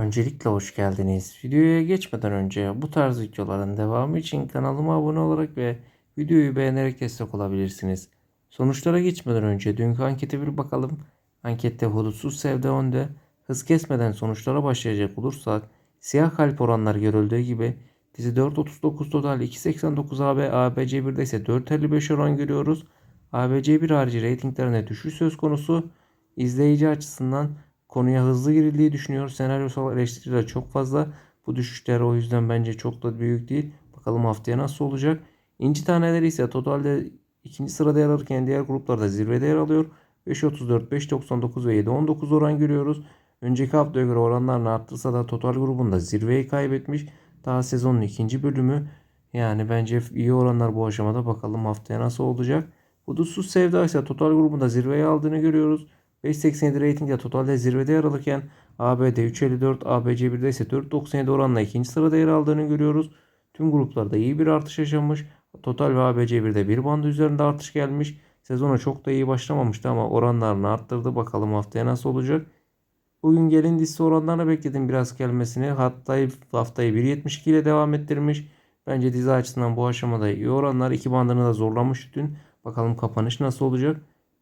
Öncelikle hoş geldiniz. Videoya geçmeden önce bu tarz videoların devamı için kanalıma abone olarak ve videoyu beğenerek destek olabilirsiniz. Sonuçlara geçmeden önce dünkü ankete bir bakalım. Ankette hudutsuz sevde önde. Hız kesmeden sonuçlara başlayacak olursak siyah kalp oranlar görüldüğü gibi dizi 4.39 total 2.89 AB, ABC1'de ise 4.55 oran görüyoruz. ABC1 harici reytinglerine düşüş söz konusu. İzleyici açısından konuya hızlı girildiği düşünüyor. Senaryosal eleştiriler çok fazla. Bu düşüşler o yüzden bence çok da büyük değil. Bakalım haftaya nasıl olacak. İnci taneleri ise totalde ikinci sırada yer alırken diğer gruplarda zirvede yer alıyor. 5.34, 5.99 ve 7.19 oran görüyoruz. Önceki haftaya göre oranlarını arttırsa da total grubunda zirveyi kaybetmiş. Daha sezonun ikinci bölümü. Yani bence iyi oranlar bu aşamada. Bakalım haftaya nasıl olacak. Hudutsuz Sevda ise total grubunda zirveyi aldığını görüyoruz. 5.87 reytingde totalde zirvede yer alırken ABD 3.54, ABC1'de ise 4.97 oranla ikinci sırada yer aldığını görüyoruz. Tüm gruplarda iyi bir artış yaşanmış. Total ve ABC1'de bir bandı üzerinde artış gelmiş. Sezona çok da iyi başlamamıştı ama oranlarını arttırdı. Bakalım haftaya nasıl olacak. Bugün gelin dizisi oranlarına bekledim biraz gelmesini. Hatta haftayı 1.72 ile devam ettirmiş. Bence dizi açısından bu aşamada iyi oranlar. iki bandını da zorlamış dün. Bakalım kapanış nasıl olacak.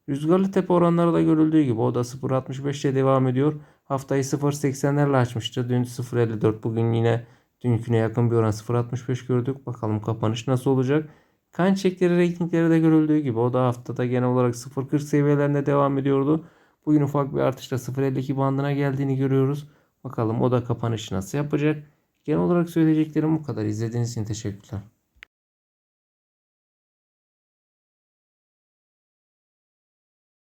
Rüzgarlı tepe oranları da görüldüğü gibi o da 0.65 ile devam ediyor. Haftayı 0.80'lerle açmıştı. Dün 0.54 bugün yine dünküne yakın bir oran 0.65 gördük. Bakalım kapanış nasıl olacak. Kan çekleri reytingleri de görüldüğü gibi o da haftada genel olarak 0.40 seviyelerinde devam ediyordu. Bugün ufak bir artışla 0.52 bandına geldiğini görüyoruz. Bakalım o da kapanışı nasıl yapacak. Genel olarak söyleyeceklerim bu kadar. İzlediğiniz için teşekkürler.